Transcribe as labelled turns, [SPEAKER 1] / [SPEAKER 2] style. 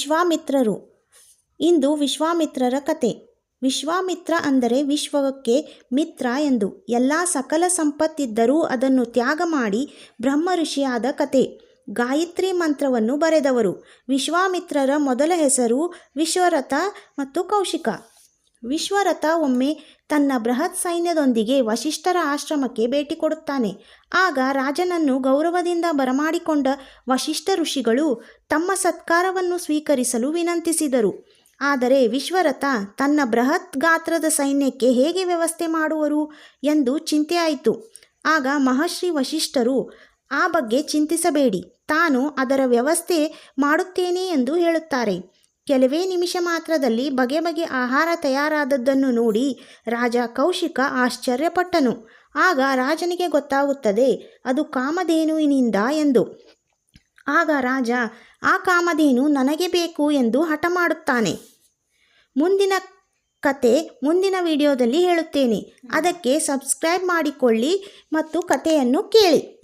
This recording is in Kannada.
[SPEAKER 1] ವಿಶ್ವಾಮಿತ್ರರು. ಇಂದು ವಿಶ್ವಾಮಿತ್ರರ ಕತೆ. ವಿಶ್ವಾಮಿತ್ರ ಅಂದರೆ ವಿಶ್ವಕ್ಕೆ ಮಿತ್ರ ಎಂದು. ಎಲ್ಲ ಸಕಲ ಸಂಪತ್ತಿದ್ದರೂ ಅದನ್ನು ತ್ಯಾಗ ಮಾಡಿ ಬ್ರಹ್ಮ ಋಷಿಯಾದ ಕತೆ. ಗಾಯತ್ರಿ ಮಂತ್ರವನ್ನು ಬರೆದವರು. ವಿಶ್ವಾಮಿತ್ರರ ಮೊದಲ ಹೆಸರು ವಿಶ್ವರಥ ಮತ್ತು ಕೌಶಿಕ. ವಿಶ್ವರಥ ಒಮ್ಮೆ ತನ್ನ ಬೃಹತ್ ಸೈನ್ಯದೊಂದಿಗೆ ವಶಿಷ್ಠರ ಆಶ್ರಮಕ್ಕೆ ಭೇಟಿ ಕೊಡುತ್ತಾನೆ. ಆಗ ರಾಜನನ್ನು ಗೌರವದಿಂದ ಬರಮಾಡಿಕೊಂಡ ವಶಿಷ್ಠ ಋಷಿಗಳು ತಮ್ಮ ಸತ್ಕಾರವನ್ನು ಸ್ವೀಕರಿಸಲು ವಿನಂತಿಸಿದರು. ಆದರೆ ವಿಶ್ವರಥ ತನ್ನ ಬೃಹತ್ ಗಾತ್ರದ ಸೈನ್ಯಕ್ಕೆ ಹೇಗೆ ವ್ಯವಸ್ಥೆ ಮಾಡುವರು ಎಂದು ಚಿಂತೆಯಾಯಿತು. ಆಗ ಮಹರ್ಷಿ ವಶಿಷ್ಠರು ಆ ಬಗ್ಗೆ ಚಿಂತಿಸಬೇಡಿ, ತಾನು ಅದರ ವ್ಯವಸ್ಥೆ ಮಾಡುತ್ತೇನೆ ಎಂದು ಹೇಳುತ್ತಾರೆ. ಕೆಲವೇ ನಿಮಿಷ ಮಾತ್ರದಲ್ಲಿ ಬಗೆ ಬಗೆ ಆಹಾರ ತಯಾರಾದದ್ದನ್ನು ನೋಡಿ ರಾಜ ಕೌಶಿಕ ಆಶ್ಚರ್ಯಪಟ್ಟನು. ಆಗ ರಾಜನಿಗೆ ಗೊತ್ತಾಗುತ್ತದೆ, ಅದು ಕಾಮಧೇನುವಿನಿಂದ ಎಂದು. ಆಗ ರಾಜ, ಆ ಕಾಮಧೇನು ನನಗೆ ಬೇಕು ಎಂದು ಹಠ ಮಾಡುತ್ತಾನೆ. ಮುಂದಿನ ಕತೆ ಮುಂದಿನ ವಿಡಿಯೋದಲ್ಲಿ ಹೇಳುತ್ತೇನೆ. ಅದಕ್ಕೆ ಸಬ್ಸ್ಕ್ರೈಬ್ ಮಾಡಿಕೊಳ್ಳಿ ಮತ್ತು ಕಥೆಯನ್ನು ಕೇಳಿ.